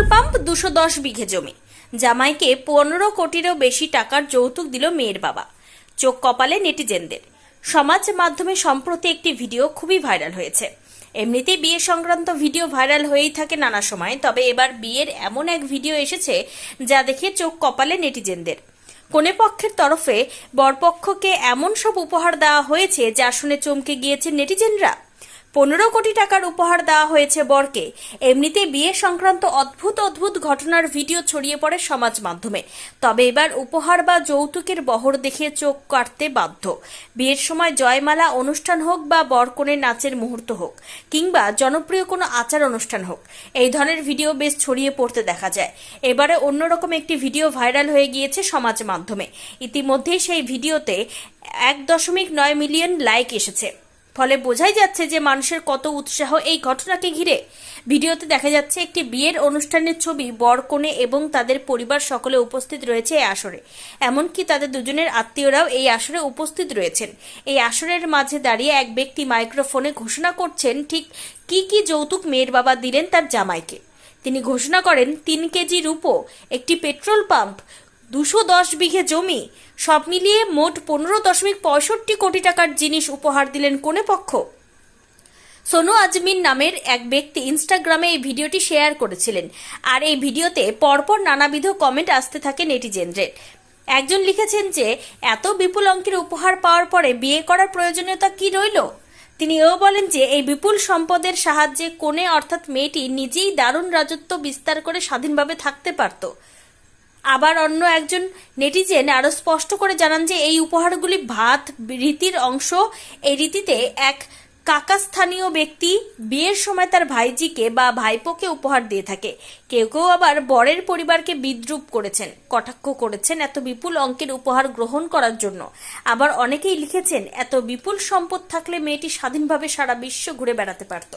Petrol pump দুশো দশ বিঘে জমি। জামাইকে পনেরো কোটিরও বেশি টাকার যৌতুক দিল মেয়ের বাবা। চোখ কপালে নেটিজেনদের। সমাজ মাধ্যমে সম্প্রতি একটি ভিডিও খুবই ভাইরাল হয়েছে। এমনিতেই বিয়ে সংক্রান্ত ভিডিও ভাইরাল হয়েই থাকে নানা সময়, তবে এবার বিয়ের এমন এক ভিডিও এসেছে যা দেখে চোখ কপালে নেটিজেনদের। কনে পক্ষের তরফে বরপক্ষকে এমন সব উপহার দেওয়া হয়েছে যা শুনে চমকে গিয়েছে নেটিজেনরা? পনেরো কোটি টাকার উপহার দেওয়া হয়েছে বরকে। এমনিতে বিয়ে সংক্রান্ত অদ্ভুত অদ্ভুত ঘটনার ভিডিও ছড়িয়ে পড়ে সমাজ মাধ্যমে। তবে এবার উপহার বা যৌতুকের বহর দেখে চোখ কাটতে বাধ্য। বিয়ের সময় জয়মালা অনুষ্ঠান হোক বা বরকনের নাচের মুহূর্ত হোক, কিংবা জনপ্রিয় কোনো আচার অনুষ্ঠান হোক, এই ধরনের ভিডিও বেশ ছড়িয়ে পড়তে দেখা যায়। এবারে অন্যরকম একটি ভিডিও ভাইরাল হয়ে গিয়েছে সমাজ মাধ্যমে। ইতিমধ্যেই সেই ভিডিওতে এক দশমিক নয় মিলিয়ন লাইক এসেছে। ফলে বোঝাই যাচ্ছে যে মানুষের কত উৎসাহ এই ঘটনাকে ঘিরে। ভিডিওতে দেখা যাচ্ছে একটি বিয়ের অনুষ্ঠানের ছবি বর কনে এবং তাদের পরিবার সকলে উপস্থিত রয়েছে এই আসরে। এমনকি তাদের দুজনের আত্মীয়রাও এই আসরে উপস্থিত রয়েছেন। এই আসরের মাঝে দাঁড়িয়ে এক ব্যক্তি মাইক্রোফোনে ঘোষণা করছেন, ঠিক কি কি যৌতুক মেয়ের বাবা দিলেন তার জামাইকে। তিনি ঘোষণা করেন, তিন কেজি রূপো, একটি পেট্রোল পাম্প দুশো দশ বিঘে জমি। সব মিলিয়ে মোট পনেরো দশমিক পঁয়ষট্টি কোটি টাকার জিনিস উপহার দিলেন কোনে পক্ষ? সোনু আজমিন নামের এক ব্যক্তি ইনস্টাগ্রামে এই ভিডিওটি শেয়ার করেছিলেন। আর এই ভিডিওতে পরপর নানাবিধ কমেন্ট আসতে থাকে নেটিজেনদের। একজন লিখেছেন যে, এত বিপুল অঙ্কের উপহার পাওয়ার পরে বিয়ে করার প্রয়োজনীয়তা কি রইল? তিনি এও বলেন যে, এই বিপুল সম্পদের সাহায্যে কোনে অর্থাৎ মেয়েটি নিজেই দারুণ রাজত্ব বিস্তার করে স্বাধীনভাবে থাকতে পারত। আবার অন্য একজন নেটিজেন আরও স্পষ্ট করে জানান যে এই উপহারগুলি ভাত, রীতির অংশ। এই রীতিতে এক কাকাস্থানীয় ব্যক্তি বিয়ের সময় তার ভাইজিকে বা ভাইপোকে উপহার দিয়ে থাকে। কেউ কেউ আবার বরের পরিবারকে বিদ্রুপ করেছেন, কটাক্ষ করেছেন এত বিপুল অঙ্কের উপহার গ্রহণ করার জন্য। আবার অনেকেই লিখেছেন, এত বিপুল সম্পদ থাকলে মেয়েটি স্বাধীনভাবে সারা বিশ্ব ঘুরে বেড়াতে পারত।